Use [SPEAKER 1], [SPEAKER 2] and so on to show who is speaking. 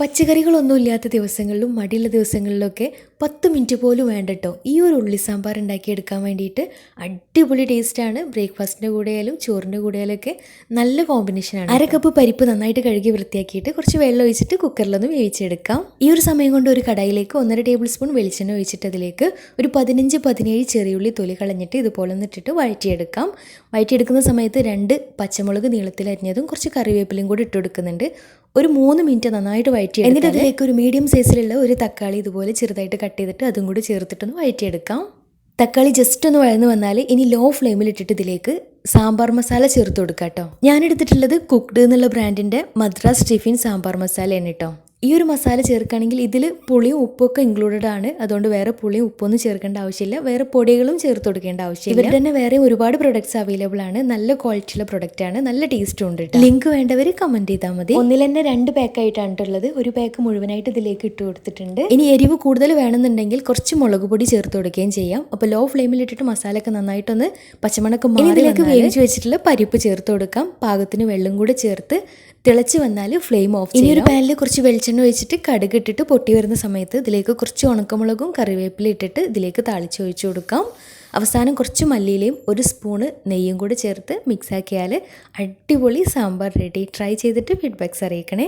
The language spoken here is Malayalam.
[SPEAKER 1] പച്ചക്കറികളൊന്നും ഇല്ലാത്ത ദിവസങ്ങളിലും മടിയുള്ള ദിവസങ്ങളിലൊക്കെ പത്ത് മിനിറ്റ് പോലും വേണ്ടട്ടോ. ഈ ഒരു ഉള്ളി സാമ്പാർ ഉണ്ടാക്കിയെടുക്കാൻ വേണ്ടിയിട്ട് അടിപൊളി ടേസ്റ്റാണ് ബ്രേക്ക്ഫാസ്റ്റിന്റെ കൂടെയായാലും ചോറിന്റെ കൂടെയായാലും ഒക്കെ നല്ല കോമ്പിനേഷനാണ് അര കപ്പ് പരിപ്പ് നന്നായിട്ട് കഴുകി വൃത്തിയാക്കിയിട്ട് കുറച്ച് വെള്ളം ഒഴിച്ചിട്ട് കുക്കറിലൊന്ന് വേവിച്ചെടുക്കാം. ഈ ഒരു സമയം കൊണ്ട് ഒരു കടായിലേക്ക് ഒന്നര ടേബിൾ സ്പൂൺ വെളിച്ചെണ്ണ ഒഴിച്ചിട്ട് അതിലേക്ക് ഒരു പതിനഞ്ച് പതിനേഴ് ചെറിയുള്ളി തൊലി കളഞ്ഞിട്ട് ഇതുപോലെ ഒന്നിട്ടിട്ട് വഴറ്റിയെടുക്കാം. വഴറ്റിയെടുക്കുന്ന സമയത്ത് രണ്ട് പച്ചമുളക് നീളത്തിൽ അരിഞ്ഞതും കുറച്ച് കറിവേപ്പിലയും കൂടി ഇട്ട് കൊടുക്കുന്നുണ്ട്. ഒരു മൂന്ന് മിനിറ്റ് നന്നായിട്ട് വഴറ്റി എന്നിട്ട് അതിലേക്ക് ഒരു മീഡിയം സൈസിലുള്ള ഒരു തക്കാളി ഇതുപോലെ ചെറുതായിട്ട് കട്ട് ചെയ്തിട്ട് അതും കൂടി ചേർത്തിട്ടൊന്ന് വഴറ്റിയെടുക്കാം തക്കാളി ജസ്റ്റ് ഒന്ന് വഴന്ന് വന്നാൽ ഇനി ലോ ഫ്ലെയിമിൽ ഇട്ടിട്ട് ഇതിലേക്ക് സാമ്പാർ മസാല ചേർത്ത് കൊടുക്കാം കേട്ടോ ഞാൻ എടുത്തിട്ടുള്ളത് കുക്ക്ഡ് എന്നുള്ള ബ്രാൻഡിന്റെ മദ്രാസ് ടിഫിൻ സാമ്പാർ മസാലയാണ് കേട്ടോ ഈ ഒരു മസാല ചേർക്കുകയാണെങ്കിൽ ഇതിൽ പുളിയും ഉപ്പൊക്കെ ഇൻക്ലൂഡഡ് ആണ്. അതുകൊണ്ട് വേറെ പുളിയും ഉപ്പൊന്നും ചേർക്കേണ്ട ആവശ്യമില്ല. വേറെ പൊടികളും ചേർത്ത് കൊടുക്കേണ്ട ആവശ്യമില്ല. ഇവർ തന്നെ വേറെ ഒരുപാട് പ്രൊഡക്ട്സ് അവൈലബിൾ ആണ്. നല്ല ക്വാളിറ്റിയുള്ള പ്രൊഡക്റ്റ് ആണ്. നല്ല ടേസ്റ്റും ഉണ്ട് ലിങ്ക് വേണ്ടവർ കമന്റ് ചെയ്താൽ മതി. ഒന്നിൽ തന്നെ രണ്ട് പാക്ക് ആയിട്ടാണ് ഉള്ളത്. ഒരു പാക്ക് മുഴുവനായിട്ട് ഇതിലേക്ക് ഇട്ട് കൊടുത്തിട്ടുണ്ട്. ഇനി എരിവ് കൂടുതൽ വേണമെന്നുണ്ടെങ്കിൽ കുറച്ച് മുളക് പൊടി ചേർത്ത് കൊടുക്കുകയും ചെയ്യാം. അപ്പോൾ ലോ ഫ്ലെയിമിൽ ഇട്ടിട്ട് മസാലയൊക്കെ നന്നായിട്ടൊന്ന് പച്ചമണക്ക് ഇതിലേക്ക് വേവിച്ച് വെച്ചിട്ടുള്ള പരിപ്പ് ചേർത്ത് കൊടുക്കാം. പാകത്തിന് വെള്ളം കൂടെ ചേർത്ത് തിളച്ച് വന്നാൽ ഫ്ലെയിം ഓഫ് ഇനി ഒരു പാനിൽ കുറച്ച് വെളിച്ചെണ്ണ ഒഴിച്ചിട്ട് കടുക് ഇട്ടിട്ട് പൊട്ടി വരുന്ന സമയത്ത് ഇതിലേക്ക് കുറച്ച് ഉണക്കമുളകും കറിവേപ്പില ഇട്ടിട്ട് ഇതിലേക്ക് താളിച്ച് ഒഴിച്ചു കൊടുക്കാം. അവസാനം കുറച്ച് മല്ലിയിലയും ഒരു സ്പൂണ് നെയ്യും കൂടി ചേർത്ത് മിക്സാക്കിയാൽ അടിപൊളി സാമ്പാർ റെഡി ട്രൈ ചെയ്തിട്ട് ഫീഡ്ബാക്ക്സ് അറിയിക്കണേ.